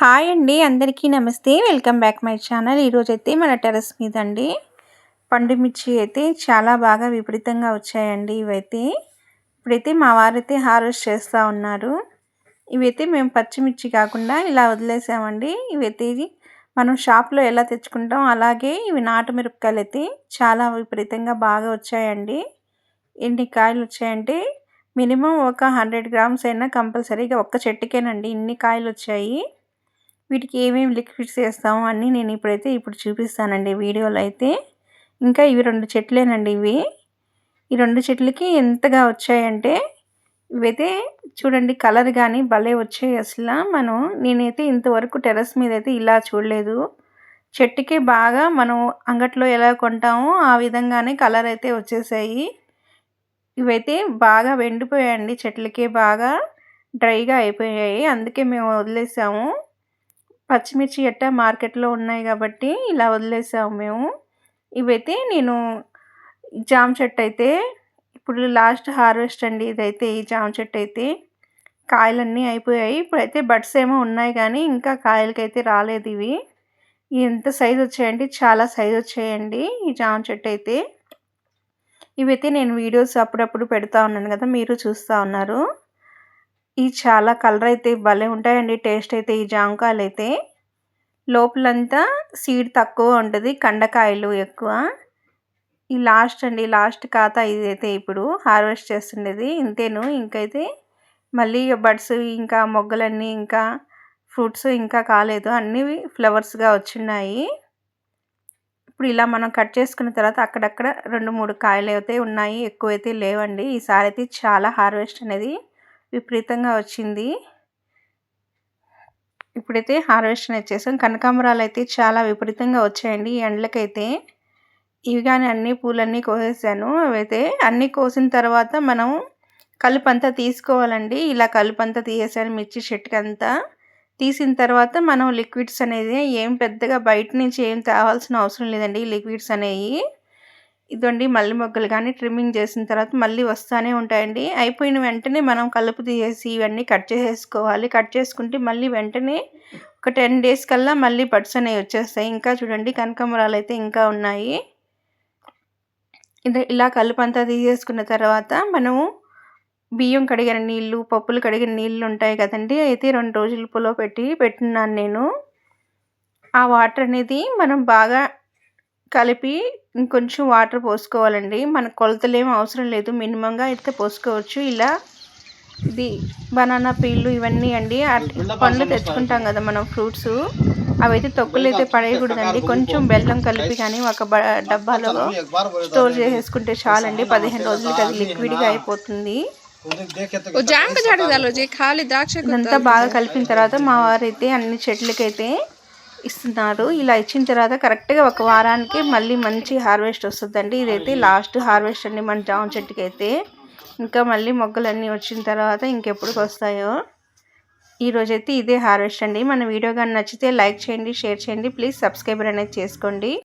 Hi అండి అందరికీ నమస్తే. Welcome back my channel. ఈరోజు అయితే మన టెరస్ మీద అండి పండు మిర్చి అయితే చాలా బాగా విపరీతంగా వచ్చాయండి ఇవైతే. ఇప్పుడైతే మా వారైతే హార్వెస్ట్ చేస్తూ ఉన్నారు. ఇవైతే మేము పచ్చిమిర్చి కాకుండా ఇలా వదిలేసామండి. ఇవైతే మనం షాప్లో ఎలా తెచ్చుకుంటాం అలాగే ఇవి నాటు మిరపకాయలు అయితే చాలా విపరీతంగా బాగా వచ్చాయండి. ఎన్ని కాయలు వచ్చాయంటే మినిమం ఒక హండ్రెడ్ గ్రామ్స్ అయినా కంపల్సరీగా ఒక్క చెట్టుకేనండి. ఇన్ని కాయలు వచ్చాయి. వీటికి ఏమేమి లిక్విడ్స్ వేస్తాము అన్నీ నేను ఇప్పుడైతే ఇప్పుడు చూపిస్తానండి. వీడియోలో అయితే ఇంకా ఇవి రెండు చెట్లేనండి ఇవి. ఈ రెండు చెట్లకి ఎంతగా వచ్చాయంటే ఇవైతే చూడండి కలర్ కానీ భలే వచ్చాయి అసలు. మనం నేనైతే ఇంతవరకు టెర్రస్ మీద అయితే ఇలా చూడలేదు. చెట్టుకి బాగా మనం అంగట్లో ఎలా కొంటామో ఆ విధంగానే కలర్ అయితే వచ్చేసాయి. ఇవైతే బాగా వెండిపోయాయండి చెట్లకి. బాగా డ్రైగా అయిపోయాయి. అందుకే మేము వదిలేసాము. పచ్చిమిర్చి ఎట్ట మార్కెట్లో ఉన్నాయి కాబట్టి ఇలా వదిలేసాము మేము. ఇవైతే నేను జామ చెట్టు అయితే ఇప్పుడు లాస్ట్ హార్వెస్ట్ అండి ఇదైతే ఈ జామ చెట్టు అయితే. కాయలన్నీ అయిపోయాయి. ఇప్పుడైతే బడ్స్ ఏమో ఉన్నాయి కానీ ఇంకా కాయలకైతే రాలేదు ఇవి. ఎంత సైజు వచ్చాయండి చాలా సైజు వచ్చాయండి ఈ జామ చెట్టు అయితే. ఇవైతే నేను వీడియోస్ అప్పుడప్పుడు పెడతా ఉన్నాను కదా మీరు చూస్తూ ఉన్నారు. ఈ చాలా కలర్ అయితే భలే ఉంటాయండి. టేస్ట్ అయితే ఈ జామకాయలు అయితే. లోపలంతా సీడ్ తక్కువ ఉంటుంది కండకాయలు ఎక్కువ. ఈ లాస్ట్ అండి లాస్ట్ ఖాతా ఇదైతే ఇప్పుడు హార్వెస్ట్ చేస్తుండేది. ఇంతేను ఇంకైతే మళ్ళీ బడ్స్ ఇంకా మొగ్గలన్నీ ఇంకా ఫ్రూట్స్ ఇంకా కాలేదు. అన్నీ ఫ్లవర్స్గా వచ్చిన్నాయి ఇప్పుడు ఇలా మనం కట్ చేసుకున్న తర్వాత అక్కడక్కడ రెండు మూడు కాయలు అయితే ఉన్నాయి. ఎక్కువైతే లేవండి. ఈసారి అయితే చాలా హార్వెస్ట్ అనేది విపరీతంగా వచ్చింది. ఇప్పుడైతే హార్వెస్ట్ వచ్చేసాం. కనకాంబరాలు అయితే చాలా విపరీతంగా వచ్చాయండి. ఈ ఎండలకైతే ఇవి కానీ అన్ని పూలన్నీ కోసేసాను. అవైతే అన్నీ కోసిన తర్వాత మనం కలుపంతా తీసుకోవాలండి. ఇలా కలుపంతా తీసేసాను మిర్చి చెట్టుకి అంతా తీసిన తర్వాత మనం లిక్విడ్స్ అనేది ఏం పెద్దగా బయట నుంచి ఏం తేవాల్సిన అవసరం లేదండి లిక్విడ్స్ అనేవి. ఇదండి మళ్ళీ మొగ్గలు కానీ ట్రిమ్మింగ్ చేసిన తర్వాత మళ్ళీ వస్తూనే ఉంటాయండి. అయిపోయిన వెంటనే మనం కలుపు తీసేసి ఇవన్నీ కట్ చేసేసుకోవాలి. కట్ చేసుకుంటే మళ్ళీ వెంటనే ఒక టెన్ డేస్ కల్లా మళ్ళీ బడ్స్ అనేవి వచ్చేస్తాయి. ఇంకా చూడండి కనకాంబరాలు అయితే ఇంకా ఉన్నాయి. ఇది ఇలా కలుపు అంతా తీసేసుకున్న తర్వాత మనము బియ్యం కడిగిన నీళ్ళు పప్పులు కడిగిన నీళ్ళు ఉంటాయి కదండి. అయితే రెండు రోజులు పులో పెట్టి పెట్టున్నాను నేను. ఆ వాటర్ అనేది మనం బాగా కలిపి ఇంకొంచెం వాటర్ పోసుకోవాలండి. మనకు కొలతలేం అవసరం లేదు. మినిమంగా అయితే పోసుకోవచ్చు. ఇలా ఇది బనానా పీళ్ళు ఇవన్నీ అండి. పండ్లు తెచ్చుకుంటాం కదా మనం ఫ్రూట్స్. అవైతే తొక్కులు అయితే పడేయకూడదండి. కొంచెం బెల్లం కలిపి కానీ ఒక డబ్బాలో స్టోర్ చేసేసుకుంటే చాలండి. పదిహేను రోజులకి అది లిక్విడ్గా అయిపోతుంది. ఇదంతా బాగా కలిపిన తర్వాత మా వారైతే అన్ని చెట్లకైతే ఇస్తున్నారు. ఇలా ఇచ్చిన తర్వాత కరెక్ట్గా ఒక వారానికి మళ్ళీ మంచి హార్వెస్ట్ వస్తుందండి. ఇదైతే లాస్ట్ హార్వెస్ట్ అండి మన జామ చెట్టుకి అయితే ఇంకా మళ్ళీ మొగ్గలన్నీ వచ్చిన తర్వాత ఇంకెప్పుడుకి వస్తాయో ఈరోజైతే ఇదే హార్వెస్ట్ అండి. మన వీడియో కానీ నచ్చితే లైక్ చేయండి షేర్ చేయండి. ప్లీజ్ సబ్స్క్రైబర్ అనేది చేసుకోండి.